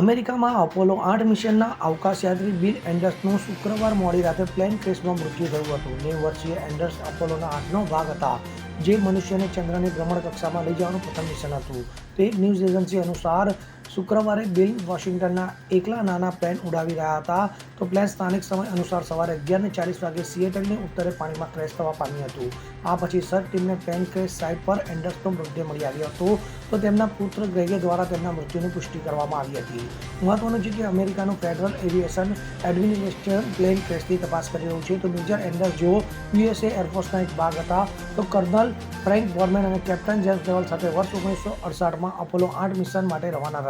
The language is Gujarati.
અમેરિકામાં અપોલો આઠ મિશનના અવકાશયાત્રી બિલ એન્ડર્સનું શુક્રવાર મોડી રાતે પ્લેન ક્રેશમાં મૃત્યુ થયું હતું. નેવું વર્ષીય એન્ડર્સ અપોલોના આઠનો ભાગ હતા, જે મનુષ્યને ચંદ્રની ભ્રમણ કક્ષામાં લઈ જવાનું પ્રથમ મિશન હતું. તે ન્યૂઝ એજન્સી અનુસાર શુક્રવારે બિલ વોશિંગ્ટનના એકલા નાના પ્લેન ઉડાવી રહ્યા હતા. તો પ્લેન સ્થાનિક સમય અનુસાર સવારે અગિયારને ચાલીસ વાગે સિએટલની ઉત્તરે પાણીમાં ક્રેશ થવા પામ્યું હતું. આ પછી સર્ચ ટીમને પ્લેન ક્રેશ સાઇટ પર એન્ડર્સનો મૃતદેહ મળી આવ્યો હતો. તો તેમના પુત્ર ગ્રેગે દ્વારા તેમના મૃત્યુની પુષ્ટિ કરવામાં આવી હતી. મહત્વનું છે કે અમેરિકાનું ફેડરલ એવિએશન એડમિનિસ્ટ્રેશન પ્લેન ક્રેશની તપાસ કરી રહ્યું છે. તો મેજર એન્ડર્સ જેઓ, યુએસએ એરફોર્સના એક ભાગ હતા. તો કર્નલ ફ્રેન્ક બોર્મેન અને કેપ્ટન જેમ્સ ડેવલ સાથે વર્ષ ઓગણીસો અડસાઠમાં અપોલો આઠ મિશન માટે રવાના